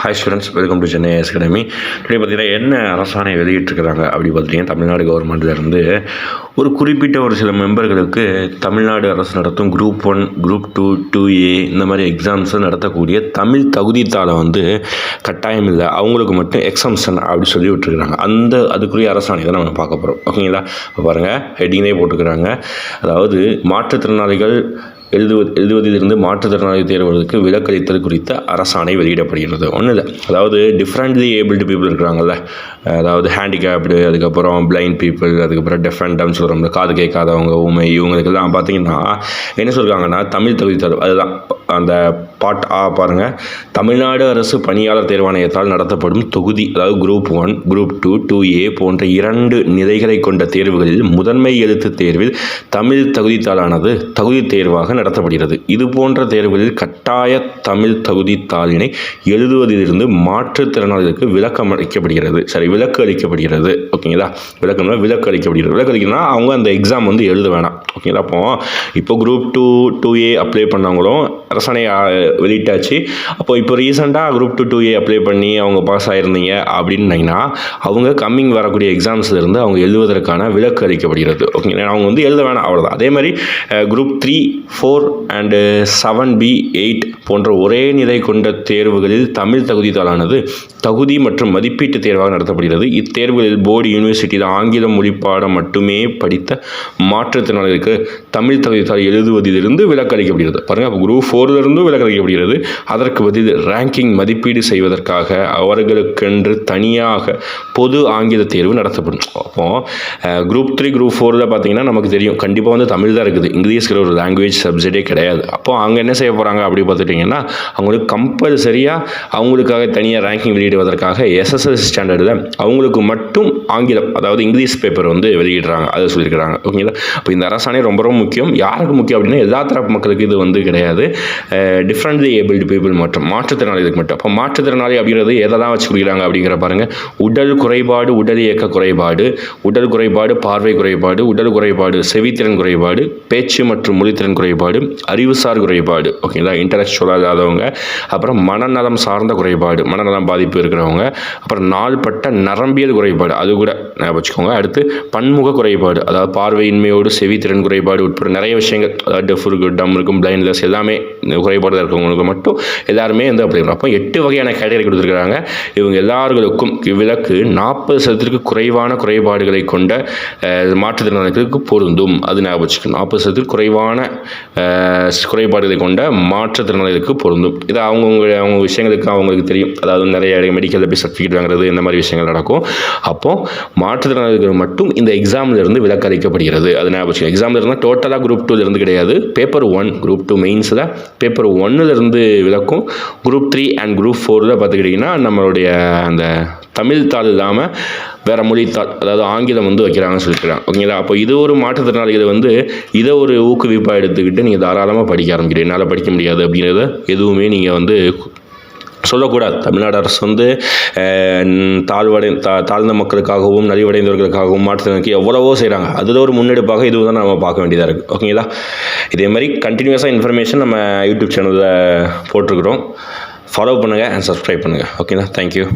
Hi students welcome to Chennai S academy today பார்த்தீங்கன்னா என்ன அரசாணை வெளியிட்டிருக்கிறாங்க அப்படி பார்த்தீங்கன்னா தமிழ்நாடு கவர்மெண்ட்லேருந்து ஒரு குறிப்பிட்ட ஒரு சில மெம்பர்களுக்கு தமிழ்நாடு அரசு நடத்தும் group one group two two A இந்த மாதிரி எக்ஸாம்ஸ் நடத்தக்கூடிய தமிழ் தகுதித்தாளை வந்து கட்டாயம் இல்லை. அவங்களுக்கு மட்டும் எக்ஸம்ஷன் அப்படி சொல்லி விட்டுருக்குறாங்க. அந்த அதுக்குரிய அரசாணை தான் நம்ம பார்க்க போகிறோம் ஓகேங்களா பாருங்கள் ஹெட்டிங்கே போட்டுக்கிறாங்க அதாவது மாற்றுத்திறனாளிகள் எழுதுவது எழுதுவதிலிருந்து மாற்றுத்திறனாளி தேர்வுகளுக்கு விலக்களித்தல் குறித்த அரசாணை வெளியிடப்படுகிறது. ஒன்றும் இல்லை. அதாவது டிஃப்ரெண்ட்லி ஏபிள்டு பீப்புள் இருக்கிறாங்கல்ல. அதாவது ஹேண்டிகேப்டு அதுக்கப்புறம் பிளைண்ட் பீப்புள் அதுக்கப்புறம் டெஃபன் சொல்கிறோம்ல காது கேட்காதவங்க ஊமை இவங்களுக்கெல்லாம் பார்த்தீங்கன்னா என்ன சொல்கிறாங்கன்னா தமிழ் தகுதி தேர்வு அதுதான். அந்த பாட் ஆ பாருங்கள் தமிழ்நாடு அரசு பணியாளர் தேர்வாணையத்தால் நடத்தப்படும் தொகுதி அதாவது group one group two two A போன்ற இரண்டு நிலைகளை கொண்ட தேர்வுகளில் முதன்மை எழுத்து தேர்வில் தமிழ் தகுதித்தாளானது தகுதி தேர்வாக நடத்தப்படுகிறது. இது போன்ற தேர்வுகளில் கட்டாய தமிழ் தகுதித்தாளினை எழுதுவதிலிருந்து மாற்றுத்திறனாளிகளுக்கு விளக்கம் அளிக்கப்படுகிறது சரி விலக்கு அளிக்கப்படுகிறது. ஓகேங்களா? விளக்கம்னா விலக்கு அளிக்கப்படுகிறது விலக்கு அவங்க அந்த எக்ஸாம் வந்து எழுத வேணாம். ஓகேங்களா? அப்போ இப்போ group two two A apply பண்ணவங்களும் அரசாணை வெளியிட்டாச்சு. அப்போ இப்போ ரீசெண்டாக group two two A apply பண்ணி அவங்க பாஸ் ஆகிருந்தீங்க அப்படின்னீங்கன்னா அவங்க கம்மிங் வரக்கூடிய எக்ஸாம்ஸ்லேருந்து அவங்க எழுதுவதற்கான விலக்கு அளிக்கப்படுகிறது ஓகேங்களா? அவங்க வந்து எழுத வேணாம். அவ்வளோதான் அதே மாதிரி group three four and seven B eight போன்ற ஒரே நிலை கொண்ட தேர்வுகளில் தமிழ் தகுதித்தாளானது தகுதி மற்றும் மதிப்பீட்டு தேர்வாக நடத்தப்படுகிறது. இத்தேர்வுகளில் போர்டு யூனிவர்சிட்டியில் ஆங்கிலம் மொழிப்பாடம் மட்டுமே படித்த மாற்றுத்திறனாளிகளுக்கு தமிழ் தலைத்தால் எழுதுவதிலிருந்து விலக்கு அளிக்கப்படுகிறது பாருங்கள் அப்போ குரூப் ஃபோர்லேருந்தும் விலக்கு அளிக்கப்படுகிறது அதற்கு பதில் ரேங்கிங் மதிப்பீடு செய்வதற்காக அவர்களுக்கென்று தனியாக பொது ஆங்கில தேர்வு நடத்தப்படும். அப்போ குரூப் த்ரீ குரூப் ஃபோரில் பார்த்தீங்கன்னா நமக்கு தெரியும். கண்டிப்பாக வந்து தமிழ் தான் இருக்குது. இங்கிலீஷ்கிற ஒரு லாங்குவேஜ் சப்ஜெக்டே கிடையாது. அப்போ அங்கே என்ன செய்ய போகிறாங்க அப்படி பார்த்துட்டிங்கன்னா அவங்களுக்கு கம்பல்சரியாக அவங்களுக்காக தனியாக ரேங்கிங் வெளியிடுவதற்காக எஸ்எஸ்எல் ஸ்டாண்டர்டில் அவங்களுக்கு மட்டும் ஆங்கிலம் அதாவது இங்கிலீஷ் பேப்பர் வந்து வெளியிடுறாங்க அதை சொல்லியிருக்கிறாங்க. ஓகேங்களா அப்போ இந்த அரசாணை ரொம்ப ரொம்ப முக்கியம். யாருக்கு முக்கியம் அப்படின்னா எல்லா தரப்பு மக்களுக்கு இது வந்து கிடையாது. டிஃப்ரெண்ட்லி ஏபிள்டு பீப்புள் மற்றும் மாற்றுத்திறனாளிகளுக்கு மட்டும். அப்போ மாற்றுத்திறனாளி அப்படிங்கிறது எதெல்லாம் வச்சு கொடுக்குறாங்க அப்படிங்கிற பாருங்கள் உடல் குறைபாடு உடல் இயக்க குறைபாடு உடல் குறைபாடு பார்வை குறைபாடு உடல் குறைபாடு செவித்திறன் குறைபாடு பேச்சு மற்றும் மொழித்திறன் குறைபாடு அறிவுசார் குறைபாடு. ஓகேங்களா இன்டலெக்சுவலாக இல்லாதவங்க அப்புறம் மனநலம் சார்ந்த குறைபாடு மனநலம் பாதிப்பு இருக்கிறவங்க அப்புறம் நாள்பட்ட நரம்பியல் குறைபாடு. அது கூட ஞாபகம் வச்சுக்கோங்க. அடுத்து பன்முக குறைபாடு அதாவது பார்வையின்மையோடு செவித்திறன் குறைபாடு உட்பட நிறைய விஷயங்கள் அதாவது டெஃப் இருக்கும் டம் இருக்கும் பிளைண்ட்லெஸ் எல்லாமே குறைபாடு இருக்கவங்களுக்கு மட்டும் எல்லாருமே வந்து அப்படி அப்போ எட்டு வகையான கேட்டகரி கொடுத்துருக்குறாங்க. இவங்க எல்லார்களுக்கும் இவ்விலக்கு நாற்பது சதத்திற்கு குறைவான குறைபாடுகளை கொண்ட மாற்றுத்திறனாளிகளுக்கு பொருந்தும். அது ஞாபகம் வச்சுக்கணும். நாற்பது சதத்திற்கு குறைவான குறைபாடுகளை கொண்ட மாற்றுத்திறனாளிகளுக்கு பொருந்தும். இது அவங்கவுங்க அவங்க விஷயங்களுக்கு அவங்களுக்கு தெரியும். அதாவது நிறைய மெடிக்கலில் போய் சர்டிஃபிகேட் வாங்குறது இந்த மாதிரி விஷயங்கள் நடக்கும். அப்போது மாற்றுத்திறனாளிகள் மட்டும் இந்த எக்ஸாமில் இருந்து விலக்களிக்கப்படுகிறது. அது ஞாபகம் எக்ஸாமில் இருந்தால் டோட்டலாக குரூப் டூலேருந்து கிடையாது. பேப்பர் ஒன் குரூப் டூ மெயின்ஸில் பேப்பர் ஒன்னுலேருந்து விலக்கும். குரூப் த்ரீ அண்ட் குரூப் ஃபோரில் பார்த்துக்கிட்டிங்கன்னா நம்மளுடைய அந்த தமிழ் தாள் இல்லாமல் வேறு மொழித்தாள் அதாவது ஆங்கிலம் வந்து வைக்கிறாங்கன்னு சொல்லிக்கிறாங்க ஓகேங்களா அப்போ இது ஒரு மாற்றுத்திறனாளிகளை வந்து இதை ஒரு ஊக்குவிப்பாக எடுத்துக்கிட்டு நீங்கள் தாராளமாக படிக்க ஆரம்பிக்கிறீங்க. என்னால் படிக்க முடியாது அப்படிங்கிறத எதுவுமே நீங்கள் வந்து சொல்லக்கூடாது. தமிழ்நாடு அரசு வந்து தாழ்வடை தா தாழ்ந்த மக்களுக்காகவும் நலிவடைந்தவர்களுக்காகவும் மாற்றுத்திறனுக்கு எவ்வளவோ செய்கிறாங்க அதில் ஒரு முன்னெடுப்பாக இது தான் நம்ம பார்க்க வேண்டியதாக இருக்குது ஓகேங்களா இதே மாதிரி கண்டினியூஸாக இன்ஃபர்மேஷன் நம்ம யூடியூப் சேனலில் போட்டிருக்கிறோம். ஃபாலோ பண்ணுங்கள் அண்ட் சப்ஸ்கிரைப் பண்ணுங்கள் ஓகேங்களா தேங்க்யூ